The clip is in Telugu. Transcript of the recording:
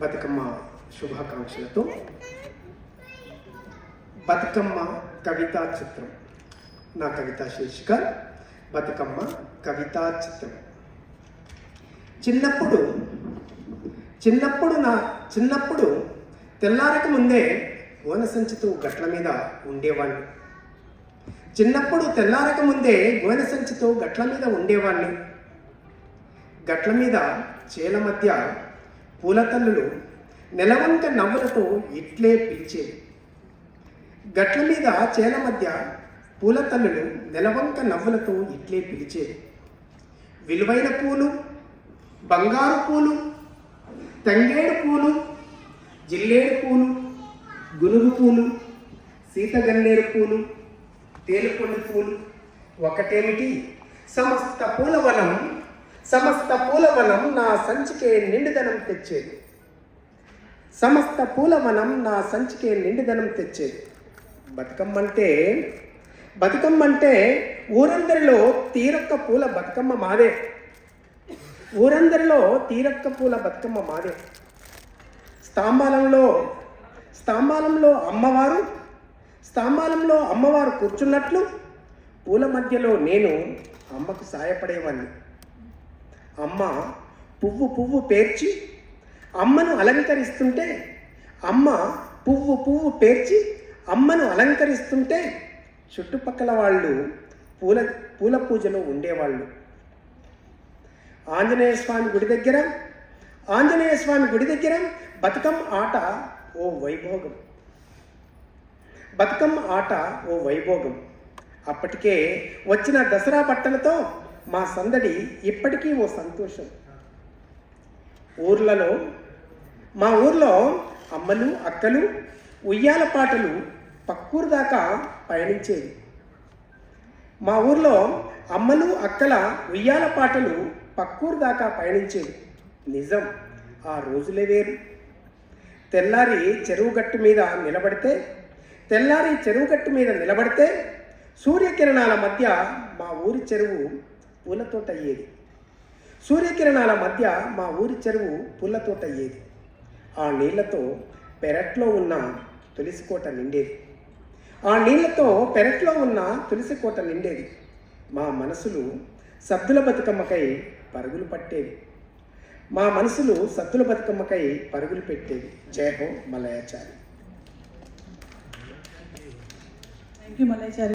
బతుకమ్మ శుభాకాంక్షలతో బతుకమ్మ కవితా చిత్రం. నా కవితా శీర్షిక బతుకమ్మ కవితా చిత్రం. చిన్నప్పుడు చిన్నప్పుడు నా చిన్నప్పుడు తెల్లారక ముందే గోన సంచితో గట్ల మీద ఉండేవాడిని చిన్నప్పుడు తెల్లారక ముందే గోనె సంచితో గట్ల మీద ఉండేవాడిని గట్ల మీద చేల మధ్య పూలతల్లులు నెలవంక నవ్వులతో ఇట్లే పిలిచేవి. గట్ల మీద చేల మధ్య పూలతల్లులు నెలవంక నవ్వులతో ఇట్లే పిలిచేవి. విలువైన పూలు బంగారు పూలు తంగేడు పూలు జిల్లేడు పూలు గునుగు పూలు సీతగన్నేరు పూలు తేలుకొండ పూలు ఒకటేమిటి? సమస్త పూలవనం సమస్త పూలవనం నా సంచికే నిండుదనం తెచ్చేది. సమస్త పూలవనం నా సంచికే నిండుదనం తెచ్చేది. బతుకమ్మంటే బతుకమ్మంటే ఊరందరిలో తీరొక్క పూల బతుకమ్మ మాదే. ఊరందరిలో తీరొక్క పూల బతుకమ్మ మాదే. స్తంభాలంలో స్తంభాలంలో అమ్మవారు స్తంభాలంలో అమ్మవారు కూర్చున్నట్లు పూల మధ్యలో నేను అమ్మకు సాయపడేవాడిని అమ్మ పువ్వు పువ్వు పేర్చి అమ్మను అలంకరిస్తుంటే అమ్మ పువ్వు పువ్వు పేర్చి అమ్మను అలంకరిస్తుంటే చుట్టుపక్కల వాళ్ళు పూల పూల పూజలో ఉండేవాళ్ళు. ఆంజనేయ స్వామి గుడి దగ్గర ఆంజనేయ స్వామి గుడి దగ్గర బతుకమ్మ ఆట ఓ వైభోగం. బతుకమ్మ ఆట ఓ వైభోగం. అప్పటికే వచ్చిన దసరా బట్టలతో మా సందడి ఇప్పటికీ ఓ సంతోషం. ఊర్లలో మా ఊర్లో అమ్మలు అక్కలు ఉయ్యాల పాటలు పక్కూరు దాకా పయనించేవి. మా ఊర్లో అమ్మలు అక్కల ఉయ్యాల పాటలు పక్కూరు దాకా పయనించేవి. నిజం ఆ రోజులే వేరు. తెల్లారి చెరువు గట్టు మీద నిలబడితే తెల్లారి చెరువు గట్టు మీద నిలబడితే సూర్యకిరణాల మధ్య మా ఊరి చెరువు పూలతోట అయ్యేది సూర్యకిరణాల మధ్య మా ఊరి చెరువు పూలతోట అయ్యేది ఆ నీళ్ళతో పెరట్లో ఉన్న తులసి కోట నిండేది. ఆ నీళ్ళతో పెరట్లో ఉన్న తులసి కోట నిండేది. మా మనసులు సద్దుల బతుకమ్మకై పరుగులు పట్టేవి. మా మనసులు సద్దుల బతుకమ్మకై పరుగులు పెట్టేవి. జయహో మలయాచారి. Thank you Malayachari.